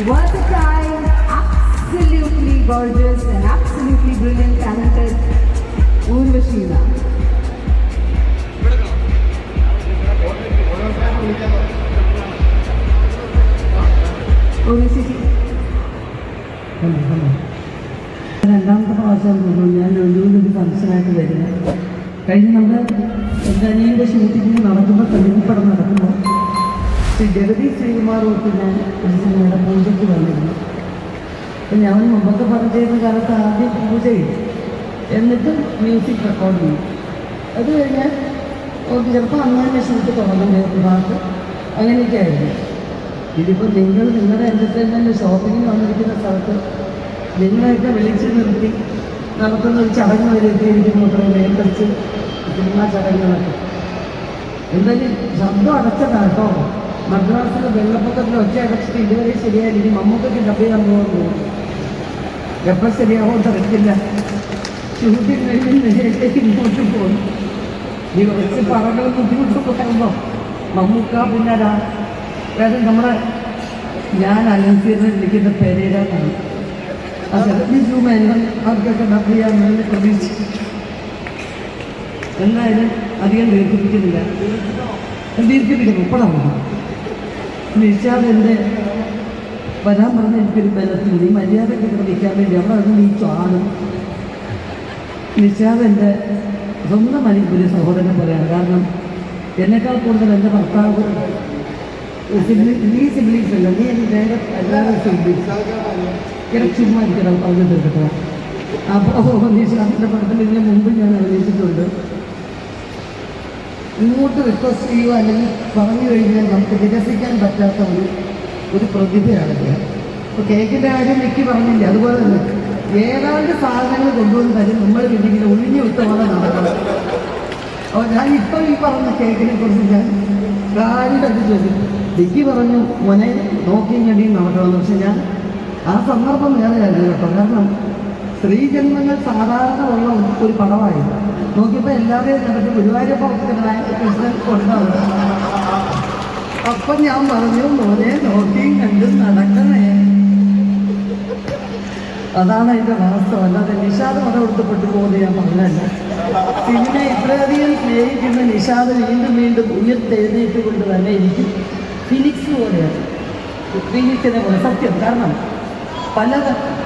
versatile, absolutely gorgeous and absolutely brilliant, talented Urvashila. രണ്ടാമത്തെ പ്രാവശ്യം തോന്നുന്നു ഞാൻ ഒഴിവിലൊരു ഫംഗ്ഷനായിട്ട് വരുന്നത്. കഴിഞ്ഞ് നമ്മൾ എന്റെ അനിയന്റെ ഷൂട്ടിങ്ങിന് നടക്കുമ്പോൾ തെളിവിപ്പടം നടക്കുമ്പോൾ ശ്രീ ജഗതി ശ്രീകുമാർ ഒത്ത് ഞാൻ ഒരു സിനിമയുടെ പൂജയ്ക്ക് വന്നിരുന്നു. അപ്പം ഞാൻ മുമ്പൊക്കെ പറഞ്ഞു ചെയ്യുന്ന കാലത്ത് ആദ്യം പൂജ ചെയ്തു എന്നിട്ട് മ്യൂസിക് റെക്കോർഡ് ചെയ്യും അത് കഴിഞ്ഞാൽ ചിലപ്പോൾ അങ്ങനെ തന്നെ ഷൂട്ട് തുടങ്ങും ഒരു പാട്ട്. അങ്ങനെയൊക്കെ ആയിരുന്നു. ഇതിപ്പോൾ നിങ്ങൾ നിങ്ങളുടെ എന്റർടൈൻമെന്റ് ഷോപ്പിങ്ങിന് വന്നിരിക്കുന്ന സ്ഥലത്ത് നിങ്ങളെയൊക്കെ വിളിച്ച് നിർത്തി നടത്തുന്ന ഒരു ചടങ്ങ് വരെ എത്തിയിരിക്കുന്നു അത്രയും നിയന്ത്രിച്ച് സിനിമാ ചടങ്ങുകളൊക്കെ. എന്തായാലും ശബ്ദം അടച്ചതാട്ടോ മദ്രാസിൽ വെള്ളപ്പൊക്കത്തിൽ ഒറ്റ അടച്ചിട്ട് ഇതുവരെ ശരിയായില്ല ഇനി മമ്മൂക്കൊക്കെ ഡബ് ചെയ്യാൻ പോകുന്നു എപ്പോൾ ശരിയാവോ തരത്തില്ല ഷൂട്ടിംഗ് കഴിഞ്ഞ് നേരത്തേക്ക് ഈ കുറച്ച് പറകളും ബുദ്ധിമുട്ടൊക്കെ പറയുമ്പോൾ മമ്മൂക്ക പിന്നെ അതായത് നമ്മുടെ ഞാൻ അലൻസീറിനെ വിളിക്കുന്ന ജൂമേനും അവർക്കൊക്കെ ഡബ് ചെയ്യാൻ വേണ്ടി പ്രതീക്ഷിച്ചു. എന്തായാലും അധികം ദീർഘിപ്പിക്കുന്നില്ല. ദീർഘിപ്പിക്കുന്നു ഇപ്പോഴാണ്. എന്റെ വരാൻ പറഞ്ഞ എനിക്കൊരു ബലത്തിൽ നീ മര്യാദയ്ക്ക് ഇവിടെ നിൽക്കാൻ വേണ്ടി അവിടെ അത് നീ ചാടും. നിഷാദ് എന്റെ സ്വന്തം ഒരു സഹോദരനെ പോലെയാണ്. കാരണം എന്നെക്കാൾ കൂടുതൽ എന്റെ ഭർത്താവ് നീ സിബ്ലിങ്സ് അല്ല നീ എനിക്ക് വേറെ എല്ലാവരും സിബ്ലിങ്സ് ഇങ്ങനെ ചുമ്മാ ഇരിക്കണം പറഞ്ഞു തീർക്കട്ടെ അപ്പോൾ നിഷാദിന്റെ പടത്തിൽ ഇതിന് മുമ്പ് ഞാൻ അഭിനയിച്ചിട്ടുണ്ട് ഇങ്ങോട്ട് റിക്വസ്റ്റ് ചെയ്യുക അല്ലെങ്കിൽ പറഞ്ഞു കഴിഞ്ഞാൽ നമുക്ക് വികസിക്കാൻ പറ്റാത്ത ഒരു ഒരു പ്രതിഭയാണ് അദ്ദേഹം ഇപ്പോൾ കേക്കിന്റെ കാര്യം മിക്കി പറഞ്ഞില്ല? അതുപോലെ തന്നെ ഏതാണ്ട് സാധനങ്ങൾ കൊണ്ടുവന്ന് തരും. നമ്മൾ പിന്നിങ്ങനെ ഒഴിഞ്ഞു വിട്ട നടക്കണം അപ്പോൾ ഞാൻ ഇപ്പോൾ ഈ പറഞ്ഞ കേക്കിനെ കുറിച്ച് ഞാൻ കാര്യമായിട്ട് ചോദിച്ചു. ഡിക്കി പറഞ്ഞു മോനെ നോക്കിയും കണ്ടിയും നടക്കണമെന്ന്. പക്ഷെ ഞാൻ ആ സന്ദർഭം വേറെ ആയിരുന്നു കേട്ടോ. കാരണം സ്ത്രീജന്മങ്ങൾ സാധാരണ ഉള്ള ഒരു പടമായിരുന്നു. നോക്കിയപ്പോൾ എല്ലാവരും നടത്തി ഗുരുവായൂരപ്പ കൃഷ്ണൻ കൊണ്ടാണ് അപ്പം ഞാൻ പറഞ്ഞു മോനെ നോക്കിയും കണ്ടും നടക്കണേ. അതാണ് അതിന്റെ വാസ്തവം അല്ലാതെ നിഷാദ് മതം കൊടുത്തപ്പെട്ടു പോകുന്നത് ഞാൻ പറഞ്ഞല്ല സിനിമ ഇത്രയധികം സ്നേഹിക്കുന്ന നിഷാദ് വീണ്ടും വീണ്ടും ഉയർത്തെഴുന്നേറ്റ് കൊണ്ട് തന്നെ എനിക്ക് ഫിനിക്സ് പോലെയാണ്. ഫിനിക്സിനെ പോലെ സത്യം കാരണം പല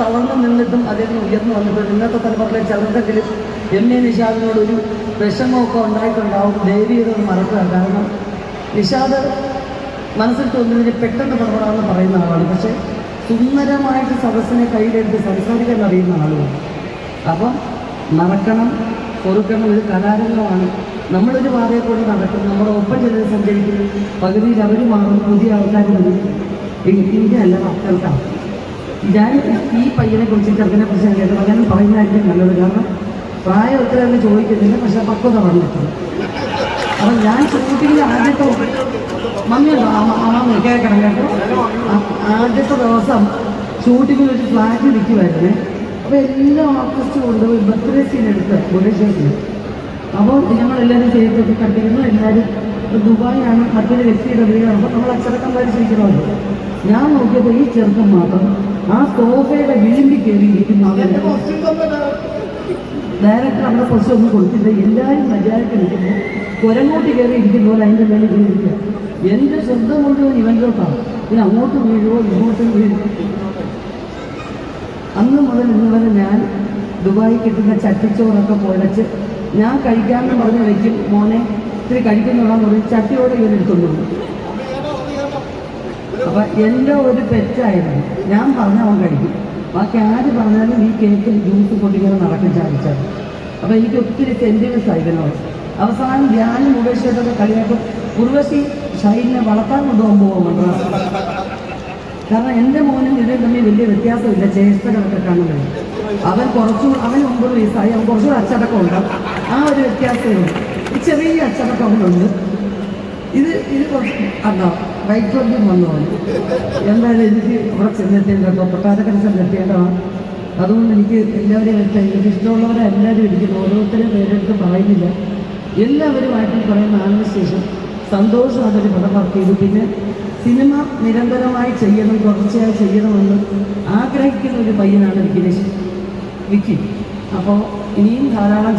തളർന്നു നിന്നിട്ടും അദ്ദേഹത്തിന് ഉയർന്നു വന്നിട്ടുണ്ട്. ഇന്നത്തെ തലമുറയിലെ ചെറുതെങ്കിലും എം എ നിഷാദിനോടൊരു വിഷമമൊക്കെ ഉണ്ടായിട്ടുണ്ടാവും. ദേവിയത് മറക്കുക. കാരണം നിഷാദ് മനസ്സിൽ തോന്നുന്നതിന് പെട്ടെന്ന് പുറപ്പെടാമെന്ന് പറയുന്ന ആളാണ്. പക്ഷേ സുന്ദരമായിട്ട് സദസ്സിനെ കയ്യിലെടുത്ത് സംസാരിക്കാൻ അറിയുന്ന ആളുമാണ് അപ്പം മറക്കണം പൊറുക്കണം ഒരു കലാരംഗമാണ് നമ്മളൊരു പാതയെ കൂടി നടക്കും. നമ്മുടെ ഒപ്പം ചിലർ സഞ്ചരിക്കും പകുതിയിൽ അവർ മാറും. പുതിയ ആൾക്കാർ വരും. ഇന്ത്യ അല്ല മക്കൾക്കാണ് ഞാൻ ഈ പയ്യനെ കുറിച്ച് ചെറുക്കനെ കുറിച്ച് ഞാൻ കേട്ടത് അങ്ങനെ പറയുന്നതായിരിക്കും നല്ലത്. കാരണം പ്രായം ഒത്തിരി തന്നെ ചോദിക്കുന്നില്ല പക്ഷെ പക്വത വന്നിട്ടുണ്ട് അപ്പം ഞാൻ ഷൂട്ടിങ്ങിൽ ആദ്യത്തെ മമ്മിയുണ്ടോ? അമ്മ കേൾക്കണം കേട്ടോ. ആദ്യത്തെ ദിവസം ഷൂട്ടിങ്ങിൽ ഒരു ഫ്ലാറ്റ് നിൽക്കുമായിരുന്നേ അപ്പോൾ എല്ലാ ആർട്ടിസ്റ്റും ഒരു ബർത്ത്ഡേ സീൻ എടുത്ത് ഭുവനേശ്വരത്തിൽ അപ്പോൾ ഞങ്ങളെല്ലാവരും ചെയ്തൊക്കെ കണ്ടിരുന്നു എല്ലാവരും ദുബായിയാണ് മറ്റൊരു വ്യക്തിയുടെ വീടാണ് അപ്പോൾ നമ്മൾ അച്ചടക്കന്മാർ ചെയ്യിക്കണമല്ലോ ഞാൻ നോക്കിയപ്പോൾ ഈ ചെറുക്കൻ മാത്രം ആ സോഫയുടെ വിളിമ്പി കയറി ഇരിക്കുന്ന. ഡയറക്ടർ അവിടെ കുറച്ച് ഒന്നും കൊടുത്തില്ല. എല്ലാവരും മര്യാദയ്ക്ക് ഇരിക്കുന്നു കൊരങ്ങോട്ട് കയറി ഇരിക്കുന്ന പോലെ അതിന്റെ മേലെ കയറി ഇരിക്കുക. എന്റെ ശ്രദ്ധ മുഴുവൻ ഇവന്റോട്ടാണ് പിന്നെ അങ്ങോട്ട് വീഴുവോ ഇങ്ങോട്ടും വീഴുവോ? അന്ന് മുതൽ ഇന്ന് വരെ ഞാൻ ദുബായി കിട്ടുന്ന ചട്ടിച്ചോറൊക്കെ പൊഴച്ച് ഞാൻ കഴിക്കാമെന്ന് പറഞ്ഞ് വയ്ക്കും മോനെ ഇത്തിരി കഴിക്കുന്നുണ്ടെന്ന് പറഞ്ഞ് ചട്ടിയോടെ ഇവർ എടുത്തുകൊണ്ട് അപ്പൊ എന്റെ ഒരു തെറ്റായിരുന്നു. ഞാൻ പറഞ്ഞവൻ കഴിക്കും. ബാക്കി ആര് പറഞ്ഞാലും ഈ കേക്കിൽ ജ്യൂസ് പൊട്ടിക്കാൻ നടക്കാൻ ചാടിച്ചാൽ അപ്പം എനിക്ക് ഒത്തിരി സെന്റിമെൻസ് ആയിരുന്നു അവസാനം ഞാനും മുകേഷായിട്ടൊക്കെ കളിയാക്കും. ഉർവശി ശൈലിനെ വളർത്താൻ കൊണ്ടുപോകാൻ പോകും മദ്രാസ്. കാരണം എന്റെ മോനും ഇതിൽ തമ്മിൽ വലിയ വ്യത്യാസമില്ല. ചേഷ്ടകളൊക്കെ കാണുന്നത്. അവൻ കുറച്ചും അവൻ ഒമ്പത് വയസ്സായി അവൻ കുറച്ചുകൂടെ അച്ചടക്കമുണ്ട്. ആ ഒരു വ്യത്യാസമേ ഉള്ളൂ ചെറിയ അച്ചടക്കം അവനുണ്ട് ഇത് ഇത് കുറച്ച് അതാ വന്നു. വന്നതാണ് എന്തായാലും എനിക്ക് അവിടെ ചെന്നെത്തിയത് കേട്ടോ. കൊട്ടാരക്കര ചെന്നെത്തേണ്ടതാണ് അതുകൊണ്ട് എനിക്ക് എല്ലാവരെയും എടുത്ത് എനിക്ക് ഇഷ്ടമുള്ളവരെ എല്ലാവരും ഇരിക്കുന്നു. ഓരോരുത്തരും പേരെടുത്ത് പറയുന്നില്ല. എല്ലാവരുമായിട്ടും പറയുന്ന നാളിന് ശേഷം സന്തോഷം അതൊരു പടമാക്കിയത് പിന്നെ സിനിമ നിരന്തരമായി ചെയ്യണം തുടർച്ചയായി ചെയ്യണമെന്ന് ആഗ്രഹിക്കുന്ന ഒരു പയ്യനാണ് വിഘ്നേഷ്. വിക്കി. അപ്പോൾ ഇനിയും ധാരാളം